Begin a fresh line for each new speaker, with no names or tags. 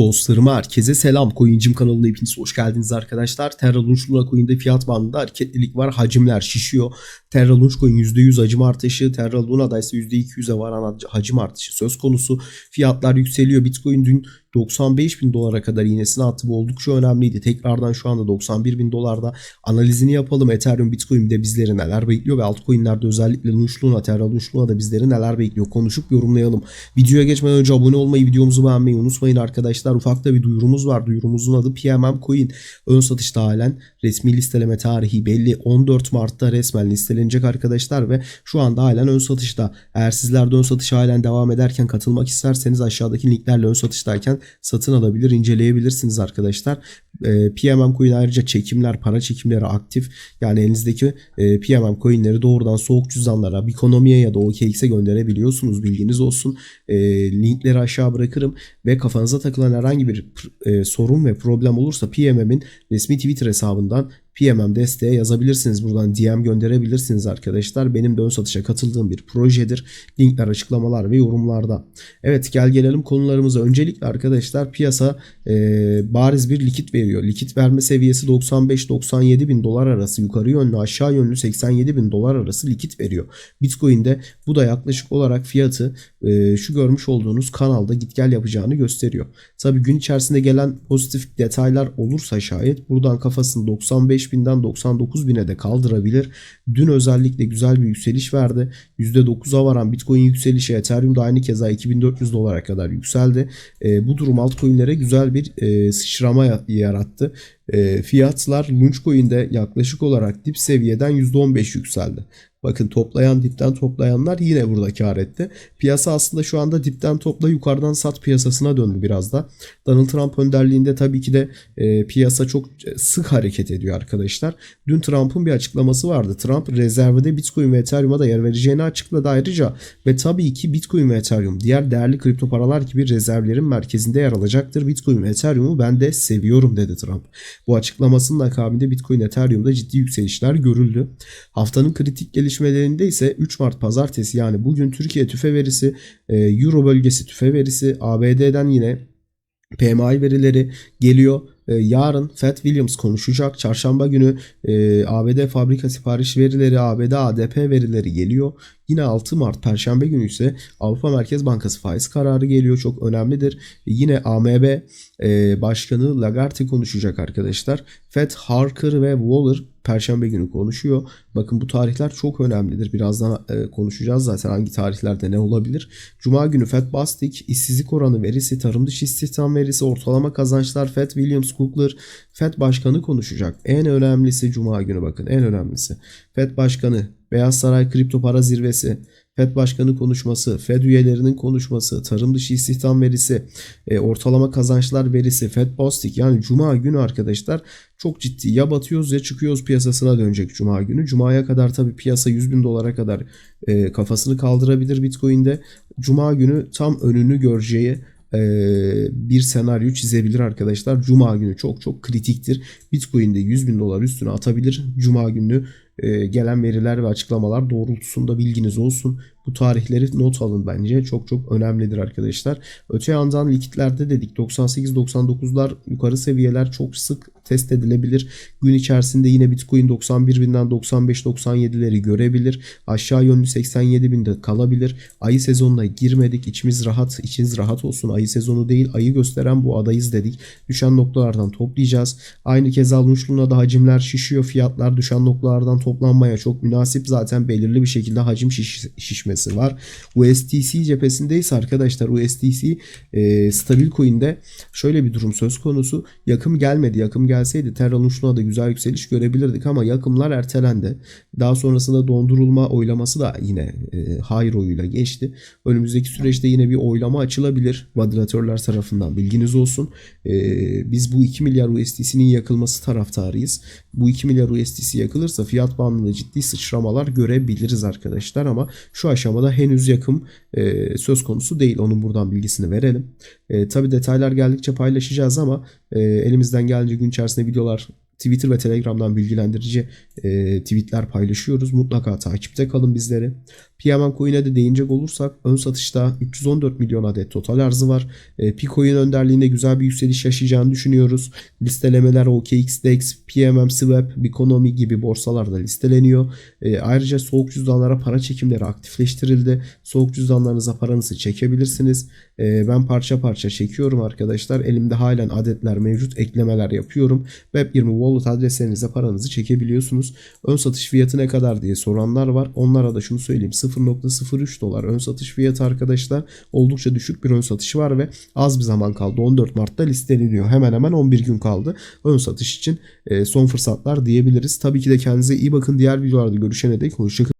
Dostlarıma herkese selam. Coincim kanalına hepiniz hoş geldiniz arkadaşlar. Terra Launch Luna Coin'de fiyat bandında hareketlilik var. Hacimler şişiyor. Terra Launch Coin %100 hacim artışı. Terra Luna'da ise %200'e varan hacim artışı söz konusu. Fiyatlar yükseliyor. Bitcoin dün 95 bin dolara kadar iğnesini attı. Bu oldukça önemliydi. Tekrardan şu anda 91 bin dolarda analizini yapalım. Ethereum, Bitcoin de bizleri neler bekliyor ve altcoin'lerde özellikle Launch Luna, Terra Launch Luna da bizleri neler bekliyor konuşup yorumlayalım. Videoya geçmeden önce abone olmayı, videomuzu beğenmeyi unutmayın arkadaşlar. Ufakta bir duyurumuz var. Duyurumuzun adı PMM Coin. Ön satışta halen resmi listeleme tarihi belli. 14 Mart'ta resmen listelenecek arkadaşlar ve şu anda halen ön satışta. Eğer sizler de ön satış halen devam ederken katılmak isterseniz aşağıdaki linklerle ön satıştayken satın alabilir, inceleyebilirsiniz arkadaşlar. E, PMM coin ayrıca çekimler, para çekimleri aktif. Yani elinizdeki e, PMM coinleri doğrudan soğuk cüzdanlara, Bikonomi'ye ya da OKX'e gönderebiliyorsunuz. Bilginiz olsun. E, linkleri aşağı bırakırım ve kafanıza takılan herhangi bir e, sorun ve problem olursa PMM'in resmi Twitter hesabından PMM desteğe yazabilirsiniz. Buradan DM gönderebilirsiniz arkadaşlar. Benim de ön satışa katıldığım bir projedir. Linkler açıklamalar ve yorumlarda. Evet gel gelelim konularımıza. Öncelikle arkadaşlar piyasa e, bariz bir likit veriyor. Likit verme seviyesi 95-97 bin dolar arası yukarı yönlü aşağı yönlü 87 bin dolar arası likit veriyor. Bitcoin'de bu da yaklaşık olarak fiyatı e, şu görmüş olduğunuz kanalda git gel yapacağını gösteriyor. Tabi gün içerisinde gelen pozitif detaylar olursa şayet buradan kafasını 95 binden 99 bine de kaldırabilir. Dün özellikle güzel bir yükseliş verdi. %9'a varan Bitcoin yükselişi Ethereum da aynı keza 2400 dolara kadar yükseldi. E, bu durum altcoin'lere güzel bir e, sıçrama yarattı. E, fiyatlar Launchcoin'de yaklaşık olarak dip seviyeden %15 yükseldi. Bakın toplayan dipten toplayanlar yine burada kar etti. Piyasa aslında şu anda dipten topla yukarıdan sat piyasasına döndü biraz da. Donald Trump önderliğinde tabii ki de e, piyasa çok sık hareket ediyor arkadaşlar. Dün Trump'ın bir açıklaması vardı. Trump rezervde Bitcoin ve Ethereum'a da yer vereceğini açıkladı ayrıca. Ve tabii ki Bitcoin ve Ethereum diğer değerli kripto paralar gibi rezervlerin merkezinde yer alacaktır. Bitcoin ve Ethereum'u ben de seviyorum dedi Trump. Bu açıklamasının akabinde Bitcoin Ethereum'da ciddi yükselişler görüldü. Haftanın kritik gelişmelerinde ise 3 Mart pazartesi yani bugün Türkiye tüfe verisi, e, Euro bölgesi tüfe verisi, ABD'den yine PMI verileri geliyor. E, yarın Fat Williams konuşacak. Çarşamba günü e, ABD fabrika sipariş verileri, ABD ADP verileri geliyor. Yine 6 Mart Perşembe günü ise Avrupa Merkez Bankası faiz kararı geliyor. Çok önemlidir. Yine AMB Başkanı Lagarde konuşacak arkadaşlar. Fed Harker ve Waller Perşembe günü konuşuyor. Bakın bu tarihler çok önemlidir. Birazdan e, konuşacağız zaten hangi tarihlerde ne olabilir. Cuma günü Fed Bastik, işsizlik oranı verisi, tarım dışı istihdam verisi, ortalama kazançlar, Fed Williams Cookler, Fed Başkanı konuşacak. En önemlisi Cuma günü bakın en önemlisi. Fed Başkanı, Beyaz Saray Kripto Para Zirvesi, FED Başkanı konuşması, FED üyelerinin konuşması, tarım dışı istihdam verisi, e, ortalama kazançlar verisi, FED Bostik yani Cuma günü arkadaşlar çok ciddi ya batıyoruz ya çıkıyoruz piyasasına dönecek Cuma günü. Cuma'ya kadar tabi piyasa 100 bin dolara kadar e, kafasını kaldırabilir Bitcoin'de. Cuma günü tam önünü göreceği e, bir senaryo çizebilir arkadaşlar. Cuma günü çok çok kritiktir. Bitcoin'de 100 bin dolar üstüne atabilir. Cuma günü gelen veriler ve açıklamalar doğrultusunda bilginiz olsun. Bu tarihleri not alın bence. Çok çok önemlidir arkadaşlar. Öte yandan likitlerde dedik 98-99'lar yukarı seviyeler çok sık test edilebilir. Gün içerisinde yine Bitcoin 91 binden 95-97'leri görebilir. Aşağı yönlü 87 binde kalabilir. Ayı sezonuna girmedik. İçimiz rahat, içiniz rahat olsun. Ayı sezonu değil, ayı gösteren bu adayız dedik. Düşen noktalardan toplayacağız. Aynı keza Lunchlu'na da hacimler şişiyor. Fiyatlar düşen noktalardan toplanmaya çok münasip. Zaten belirli bir şekilde hacim şiş şişmesi var. USDC cephesindeyiz arkadaşlar. USDC e, stabil coin'de şöyle bir durum söz konusu. Yakım gelmedi. Yakım gelseydi Terra Lunchlu'na da güzel yükseliş görebilirdik ama yakımlar ertelendi. Daha sonrasında dondurulma oylaması da yine e, hayır oyuyla geçti. Önümüzdeki süreçte yine bir oylama açılabilir validatörler tarafından. Bilginiz olsun. E, biz bu 2 milyar USDC'nin yakılması taraftarıyız. Bu 2 milyar USDC yakılırsa fiyat bandında ciddi sıçramalar görebiliriz arkadaşlar ama şu aşamada henüz yakım e, söz konusu değil. Onun buradan bilgisini verelim. E, Tabi detaylar geldikçe paylaşacağız ama e, elimizden gelince gün içerisinde videolar Twitter ve Telegram'dan bilgilendirici e, tweetler paylaşıyoruz. Mutlaka takipte kalın bizleri. PMM Coin'e de değinecek olursak ön satışta 314 milyon adet total arzı var. E, Picoin önderliğinde güzel bir yükseliş yaşayacağını düşünüyoruz. Listelemeler OKXDX, PMM Swap, Biconomy gibi borsalarda listeleniyor. E, ayrıca soğuk cüzdanlara para çekimleri aktifleştirildi. Soğuk cüzdanlarınıza paranızı çekebilirsiniz. E, ben parça parça çekiyorum arkadaşlar. Elimde halen adetler mevcut. Eklemeler yapıyorum. Web20 wallet adreslerinize paranızı çekebiliyorsunuz. Ön satış fiyatı ne kadar diye soranlar var. Onlara da şunu söyleyeyim. 0.03 dolar ön satış fiyatı arkadaşlar. Oldukça düşük bir ön satışı var ve az bir zaman kaldı. 14 Mart'ta listeleniyor. Hemen hemen 11 gün kaldı. Ön satış için e, son fırsatlar diyebiliriz. Tabii ki de kendinize iyi bakın. Diğer videolarda görüşene dek hoşçakalın.